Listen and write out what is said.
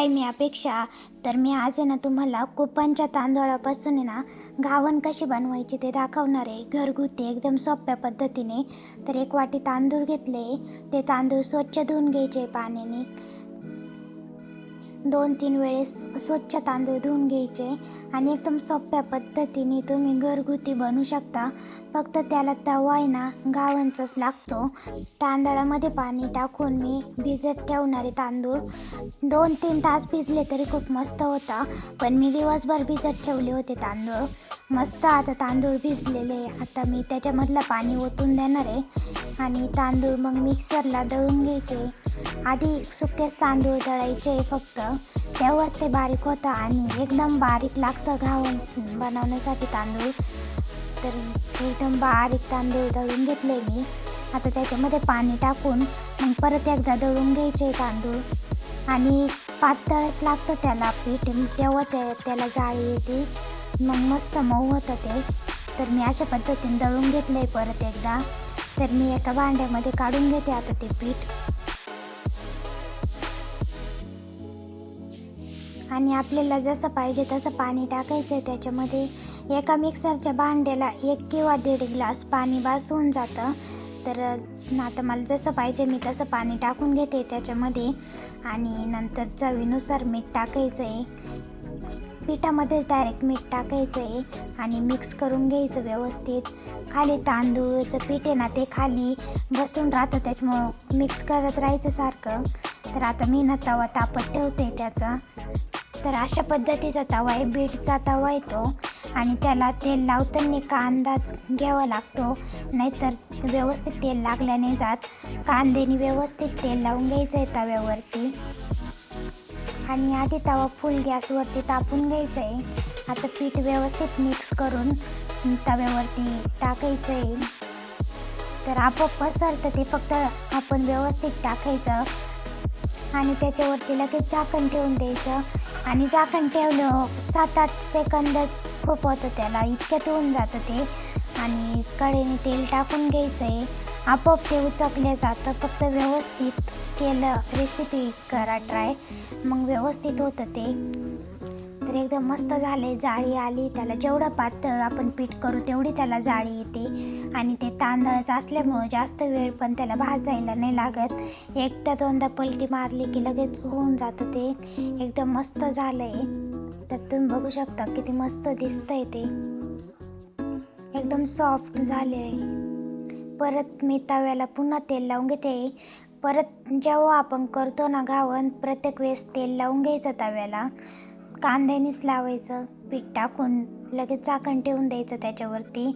काय मी अपेक्षा? तर मी आज आहे ना तुम्हाला कुपनच्या तांदळापासून आहे ना घावण कशी बनवायची ते दाखवणार आहे. घरगुती एकदम सोप्या पद्धतीने. तर एक वाटी तांदूळ घेतले. ते तांदूळ स्वच्छ धुवून घ्यायचे पाण्याने. दोन तीन वेळेस स्वच्छ तांदूळ धुवून घ्यायचे आणि एकदम सोप्या पद्धतीने तुम्ही घरगुती बनवू शकता. फक्त त्याला तवा आहे ना गावांचाच लागतो. तांदळामध्ये पाणी टाकून मी भिजत ठेवणारे तांदूळ दोन तीन तास भिजले तरी खूप मस्त होता. पण मी दिवसभर भिजत ठेवले होते तांदूळ. मस्त आता तांदूळ भिजलेले आता मी त्याच्यामधलं पाणी ओतून देणार आहे आणि तांदूळ मग मिक्सरला दळून घ्यायचे. आधी सुकेच तांदूळ दळायचे फक्त. तेव्हाच ते बारीक होतं आणि एकदम बारीक लागतं घावण बनवण्यासाठी तांदूळ. तर एकदम बारीक तांदूळ दळून घेतले मी. आता त्याच्यामध्ये पाणी टाकून मग परत एकदा दळून घ्यायचे तांदूळ. आणि पातळच लागतं त्याला पीठ. तेव्हा ते त्याला जाळी येते. मग मस्त मऊ होतं ते. तर मी अशा पद्धतीने दळून घेतलं आहे परत एकदा. तर मी एका भांड्यामध्ये काढून घेते आता ते पीठ. आणि आपल्याला जसं पाहिजे तसं पाणी टाकायचं आहे. त्याच्यामध्ये एका मिक्सरच्या भांड्याला एक किंवा दीड ग्लास पाणी बास होऊन जातं. तर आता मला जसं पाहिजे मी तसं पाणी टाकून घेते त्याच्यामध्ये. आणि नंतर चवीनुसार मीठ टाकायचं आहे. पिठामध्येच डायरेक्ट मीठ टाकायचं आहे. आणि मिक्स करून घ्यायचं व्यवस्थित. खाली तांदूळचं पीठ आहे ना ते खाली बसून राहतं. त्याच्यामुळं मिक्स करत राहायचं सारखं. तर आता मी ना तवा तापत ठेवते त्याचा. तर अशा पद्धतीचा तवा आहे बीटचा तवा येतो आणि त्याला तेल लावताना कांदाच घ्यावा लागतो. नाहीतर व्यवस्थित तेल लागल्याने जात. कांद्याने व्यवस्थित तेल लावून घ्यायचं आहे तव्यावरती. आणि आधी तवा फुल गॅसवरती तापून घ्यायचं आहे. आता पीठ व्यवस्थित मिक्स करून तव्यावरती टाकायचं आहे. तर आपोआप पसरतं ते फक्त आपण व्यवस्थित टाकायचं. आणि त्याच्यावरती लगेच झाकण ठेवून द्यायचं. आणि झाकण ठेवलं सात आठ सेकंदच खूप होतं त्याला इतक्यात होऊन जातं ते. आणि कडेने तेल टाकून घ्यायचं आहे आपोआप ते उचकले जातं फक्त व्यवस्थित केलं रेसिपी करा ट्राय मग व्यवस्थित होतं ते. तर एकदम मस्त झाले जाळी आली त्याला जेवढं पातळ आपण पीठ करू तेवढी त्याला जाळी येते. आणि ते तांदळाचं असल्यामुळं जास्त वेळ पण त्याला भाजायला नाही लागत. एकदा दोनदा पलटी मारली की लगेच होऊन जातं ते. एकदम मस्त झालं आहे तर तुम्ही बघू शकता किती मस्त दिसतंय ते. एकदम सॉफ्ट झाले आहे परत मी तव्याला पुन्हा तेल लावून घेते. परत जेव्हा आपण करतो ना घावण प्रत्येक वेळेस तेल लावून घ्यायचं तव्याला. कांद्यानीच लावायचं पीठ टाकून लगेच चाकण ठेवून द्यायचं त्याच्यावरती.